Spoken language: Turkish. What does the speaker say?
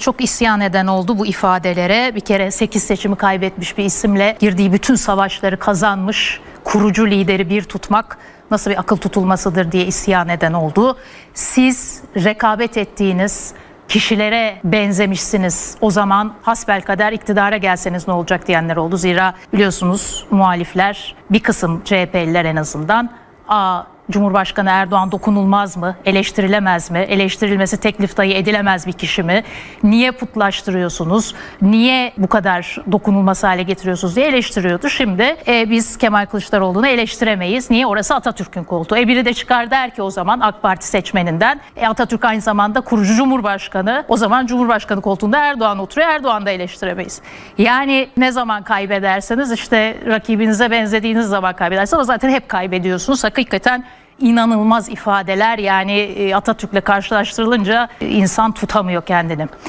Çok isyan eden oldu bu ifadelere. Bir kere 8 seçimi kaybetmiş bir isimle girdiği bütün savaşları kazanmış kurucu lideri bir tutmak nasıl bir akıl tutulmasıdır diye isyan eden oldu. Siz rekabet ettiğiniz kişilere benzemişsiniz. O zaman hasbelkader iktidara gelseniz ne olacak diyenler oldu. Zira biliyorsunuz muhalifler bir kısım CHP'liler en azından Aa, Cumhurbaşkanı Erdoğan dokunulmaz mı? Eleştirilemez mi? Eleştirilmesi teklif dahi edilemez bir kişi mi? Niye putlaştırıyorsunuz? Niye bu kadar dokunulmaz hale getiriyorsunuz diye eleştiriyordu. Şimdi e, biz Kemal Kılıçdaroğlu'nu eleştiremeyiz. Niye? Orası Atatürk'ün koltuğu. E biri de çıkar der ki o zaman AK Parti seçmeninden. E, Atatürk aynı zamanda kurucu Cumhurbaşkanı. O zaman Cumhurbaşkanı koltuğunda Erdoğan oturuyor. Erdoğan da eleştiremeyiz. Yani ne zaman kaybederseniz işte rakibinize benzediğiniz zaman kaybedersiniz ama zaten hep kaybediyorsunuz. Hakikaten inanılmaz ifadeler yani e, Atatürk'le karşılaştırılınca e, insan tutamıyor kendini.